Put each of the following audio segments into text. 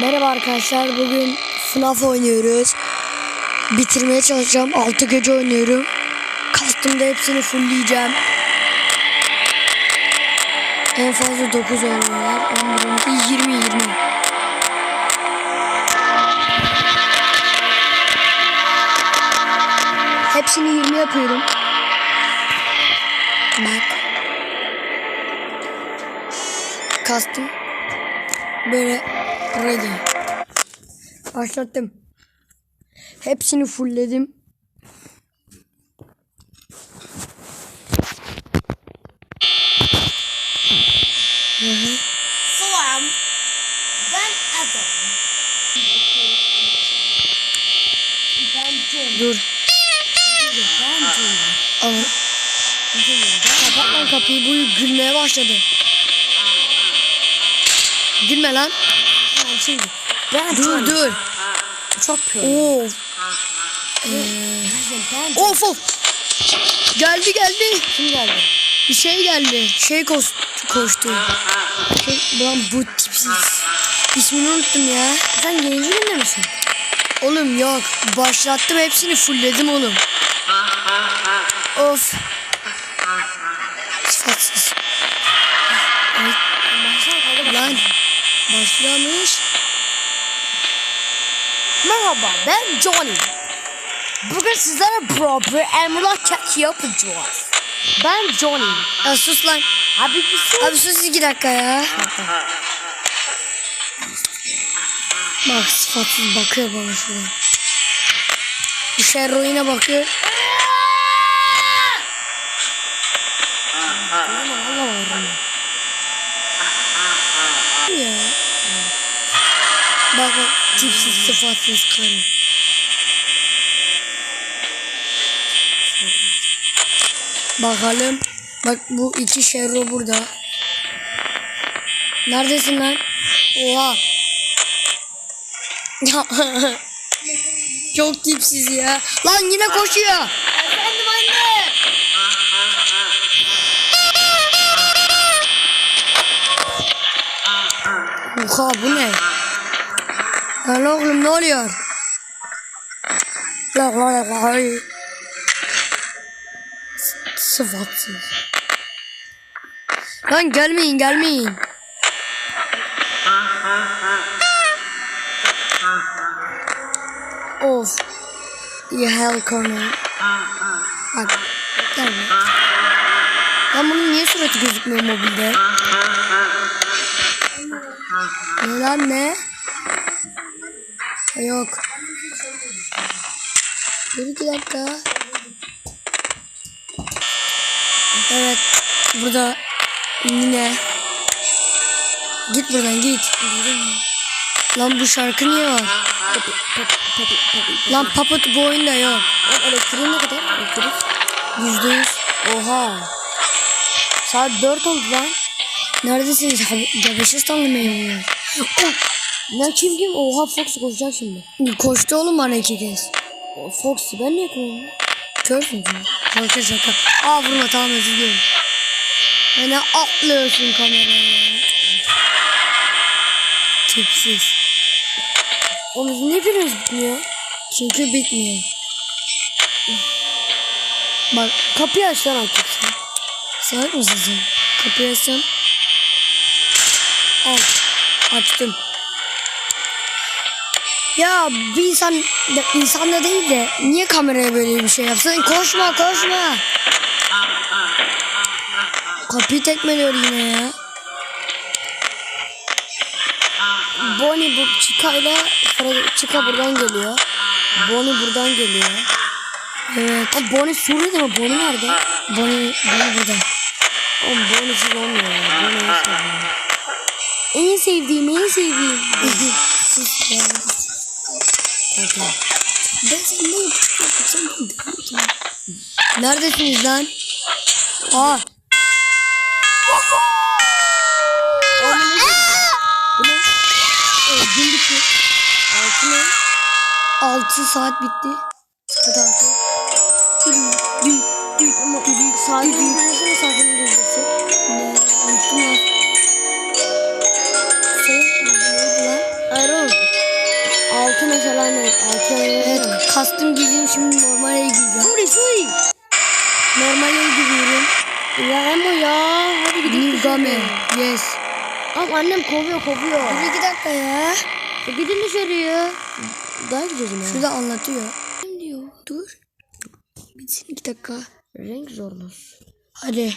Merhaba arkadaşlar. Bugün FNAF oynuyoruz. Bitirmeye çalışacağım. 6 gece oynuyorum. Kastımda hepsini fullleyeceğim. En fazla 9 oynuyorlar. 11, 12, 20, 20. Hepsini 20 yapıyorum. Bak. Kastım. Böyle ready. Başlattım. Hepsini fullledim. Selam. Ben Adam. Ben John. Dur. Ben John. Ama kapat lan kapıyı. Bu gülmeye başladı. Gülme lan. Şimdi. Ben Dur dur. Çok. Of. Ben Of of. Geldi geldi. Kim geldi? Bir şey geldi. Şey koş, koştu. Şey, lan bu tipsiz. İsmini unuttum ya. Sen yayıncı günde misin? Oğlum yok. Başlattım hepsini fullledim oğlum. Of. Sıfatsız. Lan. Başlamış. Merhaba ben Johnny. Bugün sizlere proper emrullah çeki yapacağız. Ben Johnny. Ya sus lan. Abi bir sus. Abi sus iki dakika ya. Bak sıfatsız bakıyor bana şuradan. Bu Sherro'yine bakıyor. Allah Allah. Ya. Bak bak tipsiz sıfatsız karı. Bakalım. Bak bu iki Sherro burada. Neredesin lan? Oha. Çok tipsiz ya. Lan yine koşuyor. Efendim anne. Oha bu ne? Lan oğlum ne oluyor? La la la la. S- Sıfatsız. Lan gelmeyin gelmeyin. Of. Ya hell corner. Bak. Gelme. Lan bunun niye suratı gözükmüyor mobilde? Ne lan ne? Yok. Dur iki dakika. Evet. Burada yine. Git buradan git. Lan bu şarkı niye var? Lan Puppet bu oyunda yok. Lan elektriğin ne kadar? Elektrik. Yüzde yüz. Oha. Saat 4 oldu lan. Neredesiniz? Gebeşistanlı memurlar. Ne kim kim? Oha Fox koşacak şimdi. Koştu oğlum bana iki kez. O Fox'u ben niye koyayım? Körsün canım. Şaka şaka. Aa vurma tamam özür dilerim. Hani atlıyorsun kameraya. Tipsiz. O bizim niye birimiz bitmiyor? Çünkü bitmiyor. Bak Kapıyı aç lan artık sen. salak mısın sen? Kapıyı açsam. Al. Açtım. Ya bir insan insan da değil de niye kameraya böyle bir şey yapsın? Koşma koşma. Kapıyı tekmeliyor yine ya. Bonnie bu Fred- Chica buradan geliyor. Bonnie buradan geliyor. Evet. Ha Bonnie Suriye'de mi? Bonnie nerede? Bonnie, Bonnie burada. Oğlum Bonnie'siz olmuyor ya. Bonnie en sevdiğim. En sevdiğim, en sevdiğim. Sus ya. Tamam. Ben seni ne yapacağım? Sen beni delirtme. Neredesiniz lan? Aa. Bu ne? Evet, gün bitti. Altı ne? 6 saat bitti. Saat 6. Dün, dün, dün, Ama dün, saatin dün? Ne? Unuttum ya. Altı ay. Evet kastım giyeceğim şimdi normale giyeceğim. Sorry sorry. Normale giriyorum. Ya Emo ya. Hadi gidelim. New game. Yes. Ama annem kovuyor kovuyor. Bir iki dakika ya. E, gidin dışarıya. Daha gideceğim ya. Şurada anlatıyor. Ne diyor? Dur. Bitsin iki dakika. Renk zorluş. Hadi.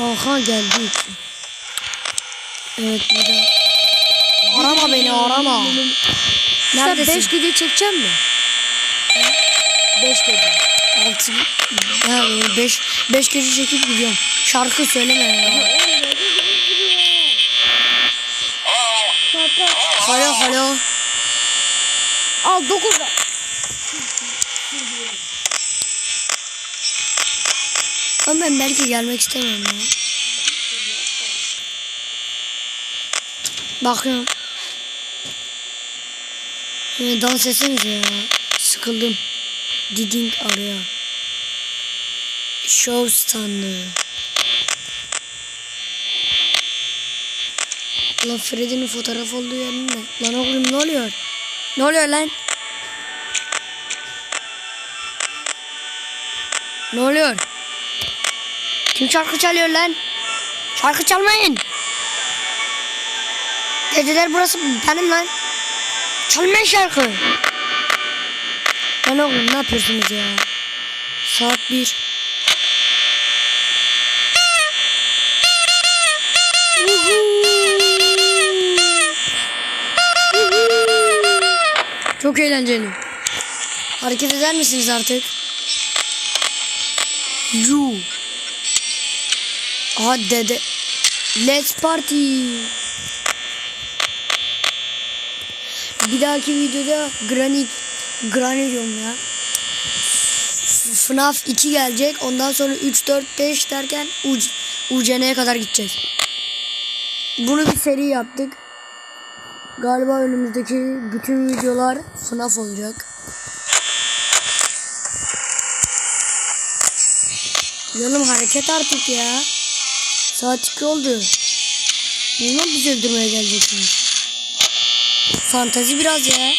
Aha geldik. Evet burada. Arama beni arama. Neredesin? 5 gece çekecek mi? 5 gece. Altı. Ya beş, beş gece çekip gidiyorum. Şarkı söyleme ya. Halo halo. Al 9 Ama ben belki gelmek istemiyorum ya. Bakıyorum. Ee, dans etsenize ya. Sıkıldım. Diding arıyor. Show standı. Lan Freddy'nin fotoğrafı olduğu yerinde. Lan oğlum ne oluyor? Ne oluyor lan? Ne oluyor? Kim şarkı çalıyor lan? Şarkı çalmayın. Geceler burası benim lan. Çalmayın şarkı. Lan oğlum ne yapıyorsunuz ya? Saat bir. Çok eğlenceli. Hareket eder misiniz artık? You. Aha dede. Let's party. Bir dahaki videoda Granny Granny diyorum ya. FNAF 2 gelecek. Ondan sonra 3 4 5 derken UC, UCN'ye kadar gideceğiz. Bunu bir seri yaptık. Galiba önümüzdeki bütün videolar FNAF olacak. Canım hareket artık ya. Saat 2 oldu. Bundan bizi öldürmeye geleceksiniz. Fantazi biraz ya.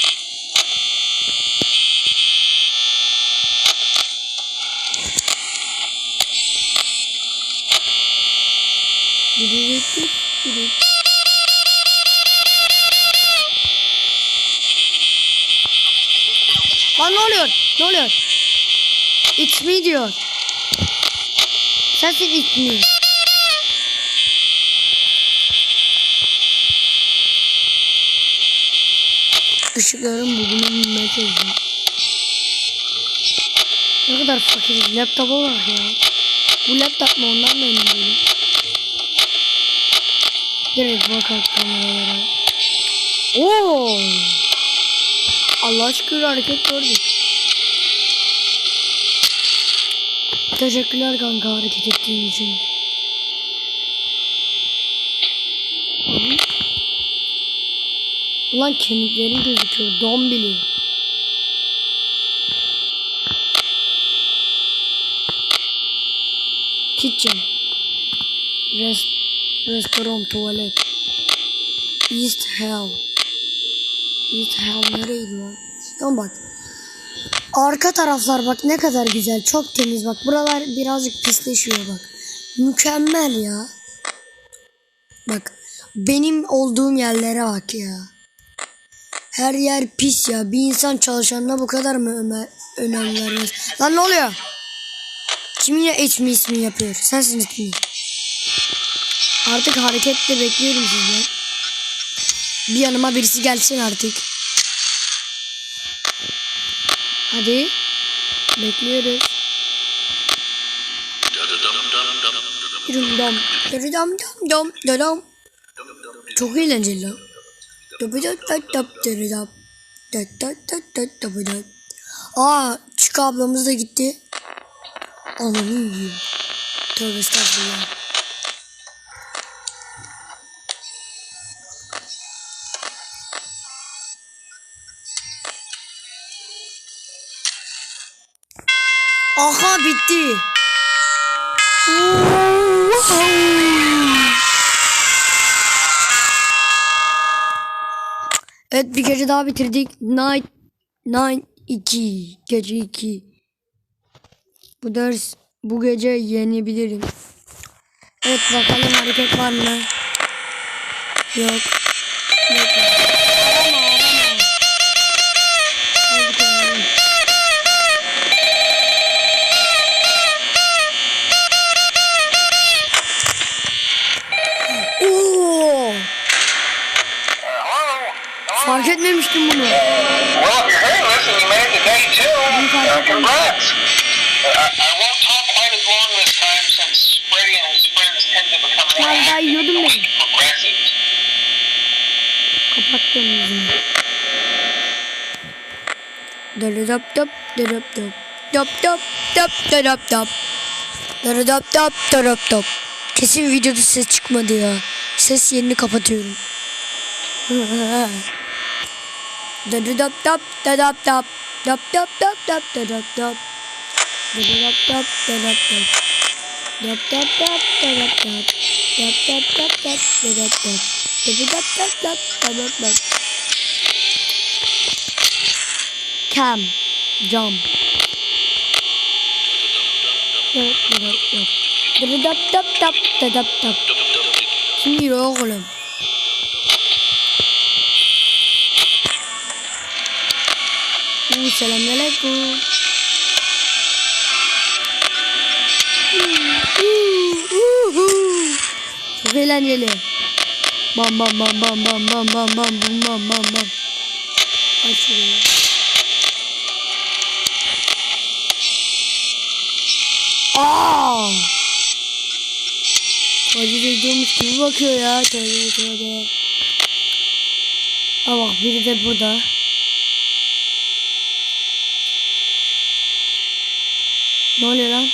Lan ne oluyor? Ne oluyor? It's me diyor. Sensin it's me. Işıkların bugünü bilmeye çalışıyorum. Ne kadar fakiriz. Laptopa bak ya. Bu laptop mu ondan da emin değilim. Direkt bakar kameralara. Oo. Allah şükür hareket gördük. Teşekkürler kanka hareket ettiğin için. Ulan kemiklerin gözüküyor. Dombili. Kitchen. Rest, restoran, tuvalet. East Hell. East Hell nereydi lan? Tamam bak. Arka taraflar bak ne kadar güzel. Çok temiz bak. Buralar birazcık pisleşiyor bak. Mükemmel ya. Bak. Benim olduğum yerlere bak ya. Her yer pis ya. Bir insan çalışanına bu kadar mı öme- önem vermez? Lan ne oluyor? Kiminle ismi ismi yapıyor? Sensin ismi. Artık harekette bekliyorum sizden. Bir yanıma birisi gelsin artık. Hadi. Bekliyoruz. Dum. Dum dum dum dum dum. Çok eğlenceli lan. Aa Çık ablamız da gitti. Ananı yiyeyim. Tövbe estağfurullah. Aha bitti. Evet bir gece daha bitirdik. Night Nine 2. Gece 2. Bu ders bu gece yenebilirim. Evet bakalım hareket var mı? Yok. yiyordum beni. Kapattım yüzümü. Dırıdop dop dırıp dop. Dop dop dop dırıp dop. Dırıdop dop dırıp dop. Kesin videoda ses çıkmadı ya. Ses yerini kapatıyorum. Dırıdop dop dırıp dop. Dop dop dop dop dırıp dop. Dırıdop dop dırıp dop dap. Dap dap dap dap. Dap dap dap dap dap. Dırıdap dap dap dırıp dap. Cam. Jump. Dap dap dap. Dırıdap dap dap dırıp dap. Kim yürü oğlum? Selamünaleyküm. Uhu. Çok eğlenceli. Bam bam bam bam bam bam bam bam bam bam bam bam. Aç şurayı. Aa! Taciz ediyormuş gibi bakıyor ya. Tövbe tövbe. Bak biri de burada. Ne oluyor lan?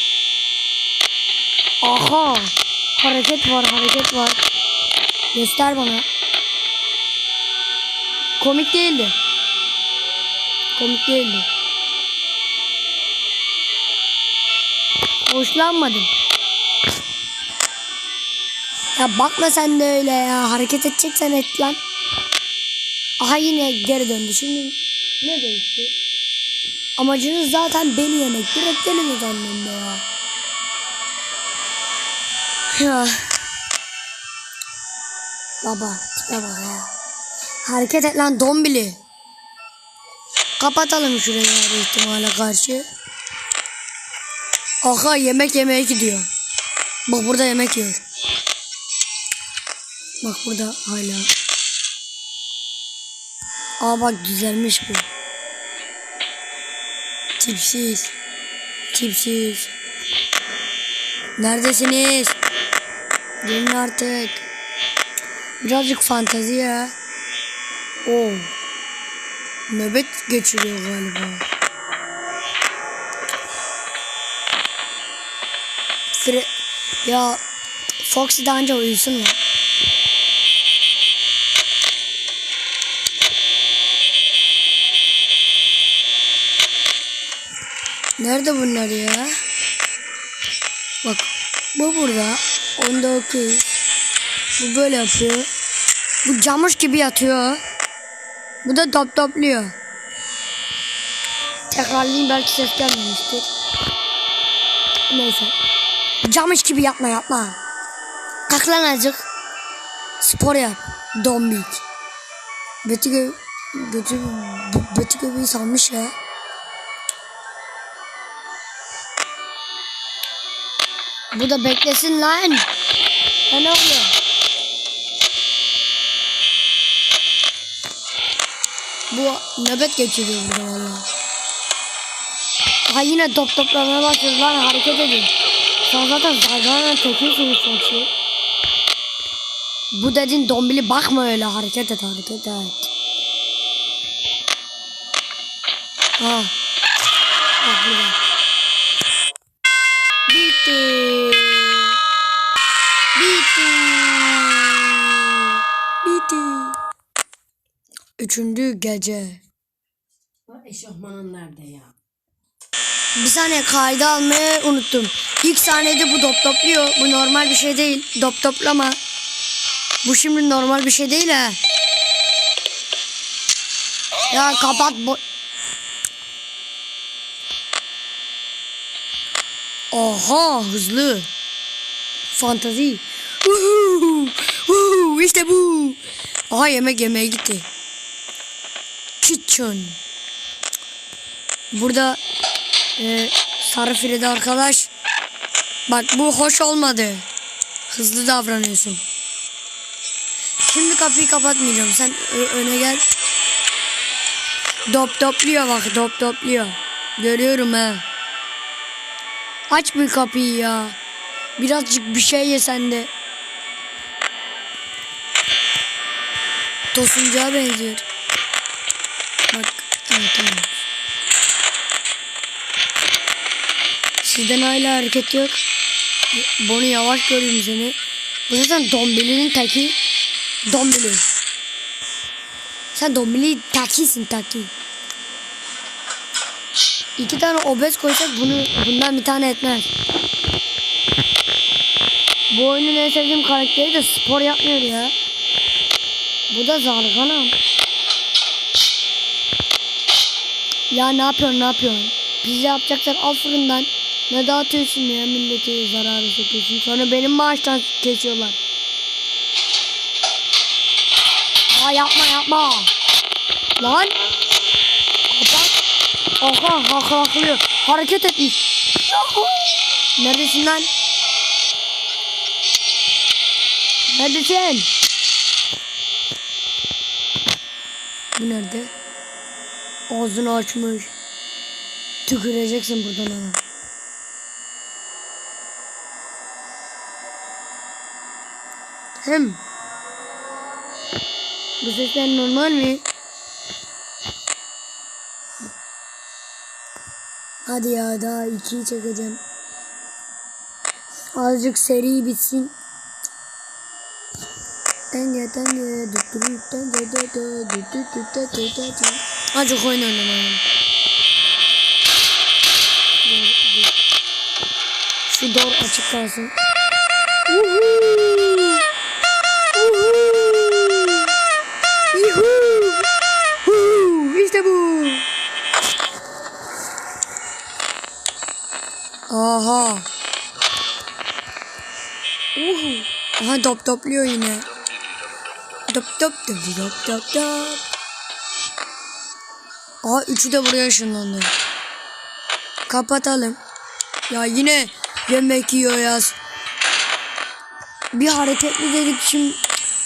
Hareket var, hareket var. Göster bana. Komik değildi. Komik değildi. Hoşlanmadım. Ya bakma sen de öyle ya. Hareket edeceksen et lan. Aha yine geri döndü. Şimdi ne değişti? Amacınız zaten beni yemek. Direkt gelin o zaman ya. Ya. Baba tipe bak ya. Hareket et lan dombili. Kapatalım şurayı her ihtimale karşı. Aha yemek yemeye gidiyor. Bak burada yemek yiyor. Bak burada hala. Aa bak güzelmiş bu. Tipsiz. Tipsiz. Neredesiniz? Gelin artık. Birazcık fantezi ya. Oo. Nöbet geçiriyor galiba. Fre ya Foxy daha önce uyusun mu? Nerede bunlar ya? Bak bu burada. 19. Bu böyle yapıyor. Bu camış gibi yatıyor. Bu da top topluyor. Tekrarlayayım belki ses gelmemiştir. Neyse. Camış gibi yapma yapma. Kalk lan azıcık. Spor yap. Dombik. Betty gö Betty, Betty göbeği salmış ya. Bu da beklesin lan. Ne oluyor? Bu nöbet geçiriyor burada valla. Ha yine top toplamaya başladı lan hareket edin. Sen zaten zargana çekiyorsunuz sonuçta. Bu dedin dombili bakma öyle hareket et hareket et. Ha. Üçüncü gece. Eşofmanın nerede ya? Bir saniye kayda almayı unuttum. İlk sahnede bu dop topluyor. Bu normal bir şey değil. Dop toplama. Bu şimdi normal bir şey değil ha. Ya kapat bu. Oha hızlı. Fantazi. Uhu, uhu, işte bu. Aha yemek yemeye gitti. Kitchen. Burada e, sarı Fride arkadaş. Bak bu hoş olmadı. Hızlı davranıyorsun. Şimdi kapıyı kapatmayacağım. Sen ö- öne gel. Dop topluyor bak dop topluyor. Görüyorum ha. Aç bir kapıyı ya. Birazcık bir şey ye sen de. Tosuncağa benziyor. Sizden hala hareket yok. Bunu yavaş görüyorum seni. Bu zaten dombilinin teki. Dombili. Sen dombili tekisin teki. İki tane obez koysak bunu bundan bir tane etmez. Bu oyunun en sevdiğim karakteri de spor yapmıyor ya. Bu da zarganam. Ya ne yapıyorsun ne yapıyorsun? Pizza yapacaklar al fırından. Ne dağıtıyorsun ya milleti zararı sokuyorsun. Sonra benim maaştan kesiyorlar. Ya yapma yapma. Lan. Kapat. Oha haklaklıyor. Hareket etmiş. Neredesin lan? Neredesin? Bu nerede? Ağzını açmış. Tüküreceksin buradan ona. Hem. Bu sesler normal mi? Hadi ya daha ikiyi çekeceğim. Azıcık seri bitsin. Denge denge denge denge düttü düttü düttü düttü. Azıcık oyun oynamayalım. Şu door açık kalsın. İşte bu. Aha. Uhu. Aha top topluyor yine. Top top top top top top. Aha üçü de buraya ışınlandı. Kapatalım. Ya yine yemek yiyor ya. Bir hareketli dedik şimdi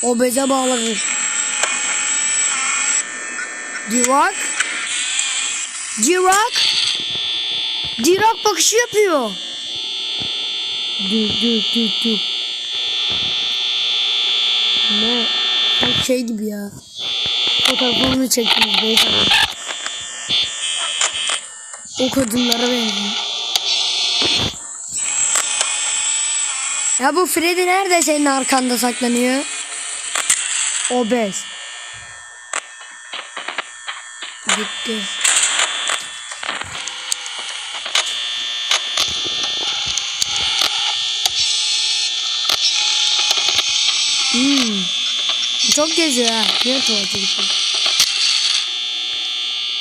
obeze bağladı. Dirak. Dirak. Dirak bakışı yapıyor. Dur dur dur dur. Ne? Şey gibi ya. Fotoğrafını çektiniz beyefendi. O kadınlara benziyor. Ya bu Freddy nerede senin arkanda saklanıyor? Obez. Gitti. Hmm. Çok geziyor ha. Niye tuvalete gitti?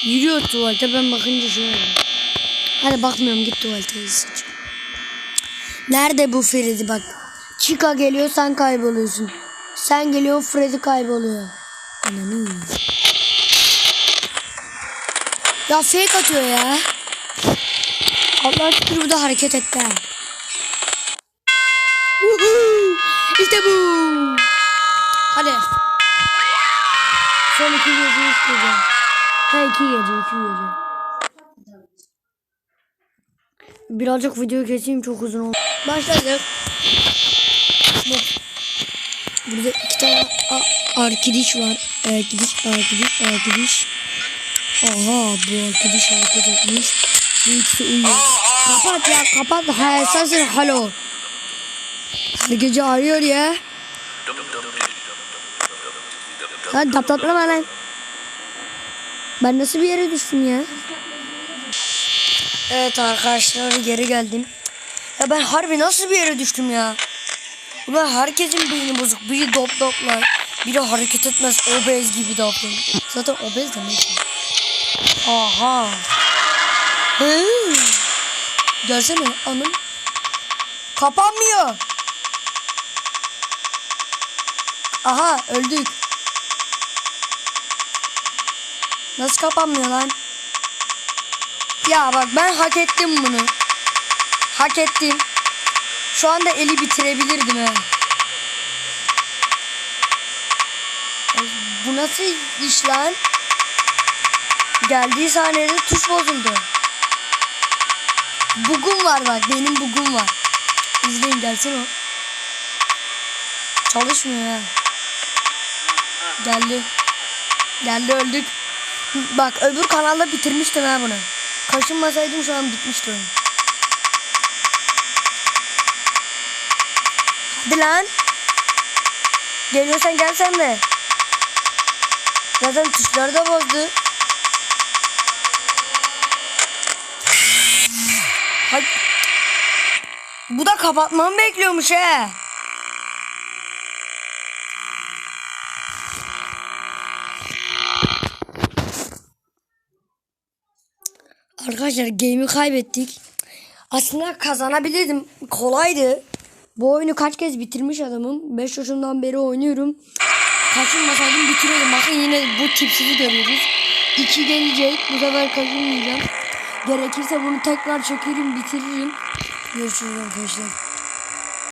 Yürüyor tuvalete ben bakınca şöyle. Hadi bakmıyorum git tuvalete sıç. Nerede bu Freddy bak. Chica geliyor sen kayboluyorsun. Sen geliyor Freddy kayboluyor. Ananı. Ya fake atıyor ya. Allah şükür bu da hareket etti. İşte bu. Hadi. Son iki gece isteyeceğim. Ha iki gece iki gece. Birazcık video keseyim çok uzun oldu. Başladık. Bu. Burada iki tane arkadaş var. Arkadaş, arkadaş, arkadaş. Aha bu arkadaş hareket etmiş. Bu ikisi uyuyor. Kapat ya kapat. Ha, sensin halo. Her gece arıyor ya. Hadi tap taplama lan. Ben nasıl bir yere düştüm ya? Evet arkadaşlar geri geldim. Ya ben harbi nasıl bir yere düştüm ya? Ulan herkesin beyni bozuk. Biri dop doplar. Biri hareket etmez. Obez gibi davranıyor. Zaten obez de neyse. Aha. Hı. Gelsene anam. Kapanmıyor. Aha öldük. Nasıl kapanmıyor lan? Ya bak ben hak ettim bunu. Hak ettim. Şu anda eli bitirebilirdim he. Bu nasıl iş lan? Geldiği saniyede tuş bozuldu. Bugum var bak benim bugum var. İzleyin gelsin o. Çalışmıyor ya. Geldi. Geldi öldük. Bak öbür kanalda bitirmiştim ha bunu. Kaşınmasaydım şu an bitmişti oyun. Hadi lan. Geliyorsan gel sen de. Zaten tuşları da bozdu. Hadi. Bu da kapatmamı bekliyormuş he. Arkadaşlar game'i kaybettik. Aslında kazanabilirdim. Kolaydı. Bu oyunu kaç kez bitirmiş adamım. 5 yaşından beri oynuyorum. Kaçınmasaydım bitiriyordum. Bakın yine bu tipsizi görüyoruz. 2 gelecek. Bu sefer kaçınmayacağım. Gerekirse bunu tekrar çekerim bitiririm. Görüşürüz arkadaşlar.